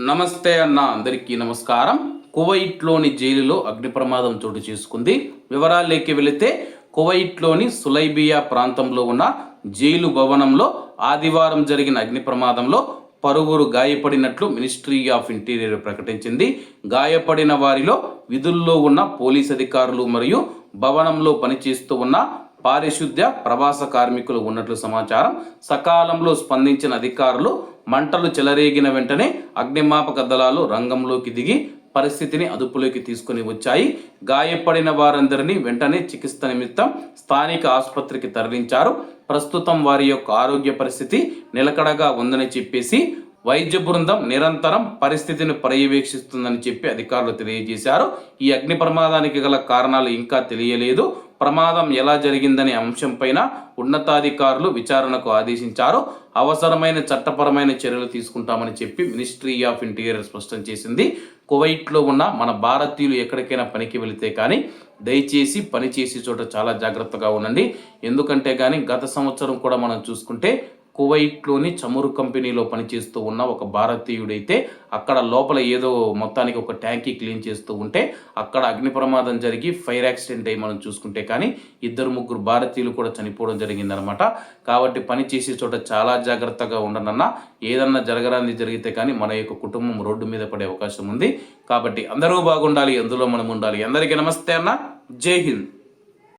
నమస్తే అన్న అందరికీ నమస్కారం. కువైట్లోని జైలులో అగ్ని ప్రమాదం చోటు చేసుకుంది. వివరాల్లోకి వెళితే కువైట్లోని సులైబియా ప్రాంతంలో ఉన్న జైలు భవనంలో ఆదివారం జరిగిన అగ్ని ప్రమాదంలో పలువురు గాయపడినట్లు మినిస్ట్రీ ఆఫ్ ఇంటీరియర్ ప్రకటించింది. గాయపడిన వారిలో విధుల్లో ఉన్న పోలీస్ అధికారులు మరియు భవనంలో పనిచేస్తూ ఉన్న పారిశుద్ధ్య ప్రవాస కార్మికులు ఉన్నట్లు సమాచారం. సకాలంలో స్పందించిన అధికారులు మంటలు చెలరేగిన వెంటనే అగ్నిమాపక దళాలు రంగంలోకి దిగి పరిస్థితిని అదుపులోకి తీసుకుని వచ్చాయి. గాయపడిన వారందరినీ వెంటనే చికిత్స నిమిత్తం స్థానిక ఆసుపత్రికి తరలించారు. ప్రస్తుతం వారి యొక్క ఆరోగ్య పరిస్థితి నిలకడగా ఉందని చెప్పేసి వైద్య బృందం నిరంతరం పరిస్థితిని పర్యవేక్షిస్తుందని చెప్పి అధికారులు తెలియజేశారు. ఈ అగ్ని ప్రమాదానికి గల కారణాలు ఇంకా తెలియలేదు. ప్రమాదం ఎలా జరిగిందనే అంశంపైన ఉన్నతాధికారులు విచారణకు ఆదేశించారు. అవసరమైన చట్టపరమైన చర్యలు తీసుకుంటామని చెప్పి మినిస్ట్రీ ఆఫ్ ఇంటీరియర్ స్పష్టం చేసింది. కువైట్లో ఉన్న మన భారతీయులు ఎక్కడికైనా పనికి వెళితే కానీ దయచేసి పని చేసే చోట చాలా జాగ్రత్తగా ఉండండి. ఎందుకంటే కానీ గత సంవత్సరం కూడా మనం చూసుకుంటే కువైట్లోని చమురు కంపెనీలో పనిచేస్తూ ఉన్న ఒక భారతీయుడైతే అక్కడ లోపల ఏదో మొత్తానికి ఒక ట్యాంకీ క్లీన్ చేస్తూ ఉంటే అక్కడ అగ్ని ప్రమాదం జరిగి ఫైర్ యాక్సిడెంట్ అయ్యి మనం చూసుకుంటే కానీ ఇద్దరు ముగ్గురు భారతీయులు కూడా చనిపోవడం జరిగిందనమాట కాబట్టి పని చేసే చోట చాలా జాగ్రత్తగా ఉండనన్నా ఏదన్నా జరగరాంది జరిగితే కానీ మన యొక్క కుటుంబం రోడ్డు మీద పడే అవకాశం ఉంది. కాబట్టి అందరూ బాగుండాలి అందులో మనం ఉండాలి. అందరికీ నమస్తే అన్న. జై హింద్.